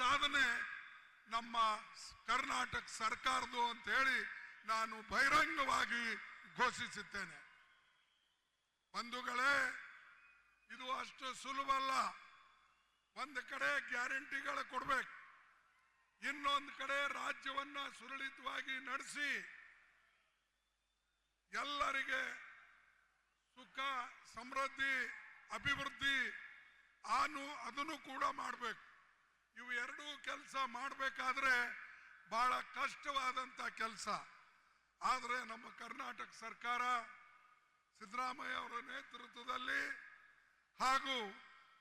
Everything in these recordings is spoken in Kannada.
ಸಾಧನೆ ನಮ್ಮ ಕರ್ನಾಟಕ ಸರ್ಕಾರದ್ದು ಅಂತ ಹೇಳಿ ನಾನು ಬಹಿರಂಗವಾಗಿ ಘೋಷಿಸುತ್ತೇನೆ. ಬಂಧುಗಳೇ, ಇದು ಅಷ್ಟು ಸುಲಭಲ್ಲ ಒಂದು ಕಡೆ ಗ್ಯಾರಂಟಿಗಳು ಕೊಡ್ಬೇಕು. ಇನ್ನೊಂದು ಕಡೆ ರಾಜ್ಯವನ್ನ ಸುರಳಿತವಾಗಿ ನಡೆಸಿ ಎಲ್ಲರಿಗೆ ಸುಖ, ಸಮೃದ್ಧಿ, ಅಭಿವೃದ್ಧಿ ಆನು ಅದನ್ನು ಕೂಡ ಮಾಡಬೇಕು. ಇವು ಎರಡೂ ಕೆಲಸ ಮಾಡಬೇಕಾದ್ರೆ ಬಹಳ ಕಷ್ಟವಾದಂತ ಕೆಲಸ. ಆದರೆ ನಮ್ಮ ಕರ್ನಾಟಕ ಸರ್ಕಾರ ಸಿದ್ದರಾಮಯ್ಯ ಅವರ ನೇತೃತ್ವದಲ್ಲಿ ಹಾಗೂ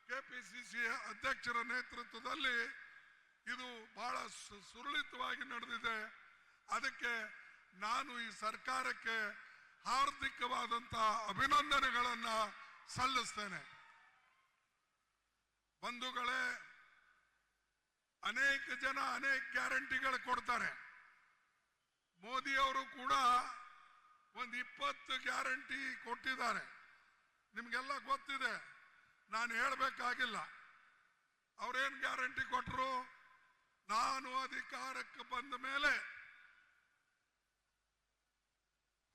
ಕೆಪಿಸಿಸಿ ಅಧ್ಯಕ್ಷರ ನೇತೃತ್ವದಲ್ಲಿ ಇದು ಬಹಳ ಸು- ಸುರಳಿತವಾಗಿ ನಡೆದಿದೆ. ಅದಕ್ಕೆ ನಾನು ಈ ಸರ್ಕಾರಕ್ಕೆ ಹಾರ್ದಿಕವಾದಂತ ಅಭಿನಂದನೆಗಳನ್ನ ಸಲ್ಲಿಸ್ತೇನೆ. ಬಂಧುಗಳೇ ಅನೇಕ ಜನ ಅನೇಕ ಗ್ಯಾರಂಟಿಗಳು ಕೊಡ್ತಾರೆ. ಮೋದಿ ಅವರು ಕೂಡ ಒಂದು ಇಪ್ಪತ್ತು ಗ್ಯಾರಂಟಿ ಕೊಟ್ಟಿದ್ದಾರೆ. ನಿಮಗೆಲ್ಲ ಗೊತ್ತಿದೆ, ನಾನು ಹೇಳಬೇಕಾಗಿಲ್ಲ. ಅವ್ರೇನ್ ಗ್ಯಾರಂಟಿ ಕೊಟ್ಟರು ನಾನು ಅಧಿಕಾರಕ್ಕೆ ಬಂದ ಮೇಲೆ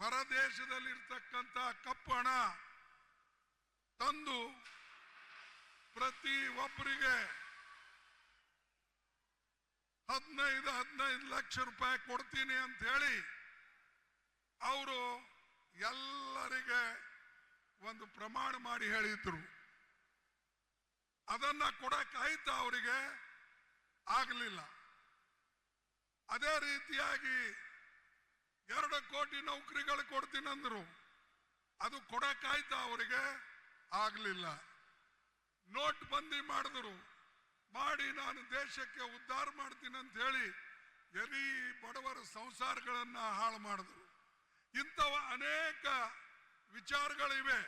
ಹೊರದೇಶದಲ್ಲಿರ್ತಕ್ಕಂಥ ಕಪ್ಪು ಕಪ್ಪಣ ತಂದು ಪ್ರತಿ ಒಬ್ಬರಿಗೆ ಹದಿನೈದು ಹದಿನೈದು ಲಕ್ಷ ರೂಪಾಯಿ ಕೊಡ್ತೀನಿ ಅಂತ ಹೇಳಿ ಅವರು ಎಲ್ಲರಿಗೆ ಒಂದು ಪ್ರಮಾಣ ಮಾಡಿ ಹೇಳಿದ್ರು. ಅದನ್ನ ಕೊಡಕ್ಕಾಯ್ತ ಅವರಿಗೆ? ಆಗಲಿಲ್ಲ. ಅದೇ ರೀತಿಯಾಗಿ ಎರಡು ಕೋಟಿ ನೌಕರಿಗಳು ಕೊಡ್ತೀನಂದ್ರು ಅದು ಕೊಡಕ್ಕಾಯ್ತ ಅವರಿಗೆ? ಆಗಲಿಲ್ಲ. ನೋಟ್ ಬಂದಿ ಮಾಡಿದ್ರು. ಮಾಡಿ ನಾನು ದೇಶಕ್ಕೆ ಉದ್ಧಾರ ಮಾಡ್ತೀನಿ ಅಂತ ಹೇಳಿ ಬಡವರ ಸಂಸಾರಗಳನ್ನ ಹಾಳು ಮಾಡಿದ್ರು. ಇಂಥವ ಅನೇಕ ವಿಚಾರಗಳಿವೆ.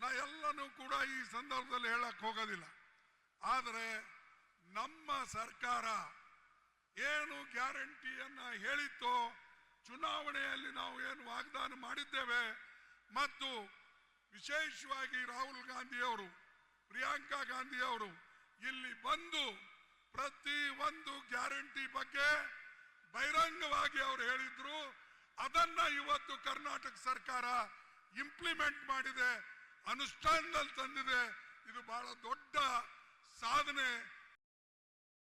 ನಾ ಎಲ್ಲನೂ ಕೂಡ ಈ ಸಂದರ್ಭದಲ್ಲಿ ಹೇಳಕ್ ಹೋಗೋದಿಲ್ಲ. ಆದರೆ ನಮ್ಮ ಸರ್ಕಾರ ಏನು ಗ್ಯಾರಂಟಿಯನ್ನ ಹೇಳಿತ್ತೋ, ಚುನಾವಣೆಯಲ್ಲಿ ನಾವು ಏನು ವಾಗ್ದಾನ ಮಾಡಿದ್ದೇವೆ, ಮತ್ತು ವಿಶೇಷವಾಗಿ ರಾಹುಲ್ ಗಾಂಧಿ ಅವರು ಪ್ರಿಯಾಂಕಾ ಗಾಂಧಿ ಅವರು ಇಲ್ಲಿ ಬಂದು ಪ್ರತಿ ಒಂದು ಗ್ಯಾರಂಟಿ ಬಗ್ಗೆ ಬಹಿರಂಗವಾಗಿ ಅವರು ಹೇಳಿದ್ರು. ಅದನ್ನ ಇವತ್ತು ಕರ್ನಾಟಕ ಸರ್ಕಾರ ಇಂಪ್ಲಿಮೆಂಟ್ ಮಾಡಿದೆ. ಅನುಷ್ಠಾನದಲ್ಲಿ ತಂದಿದೆ. ಇದು ಬಹಳ ದೊಡ್ಡ ಸಾಧನೆ.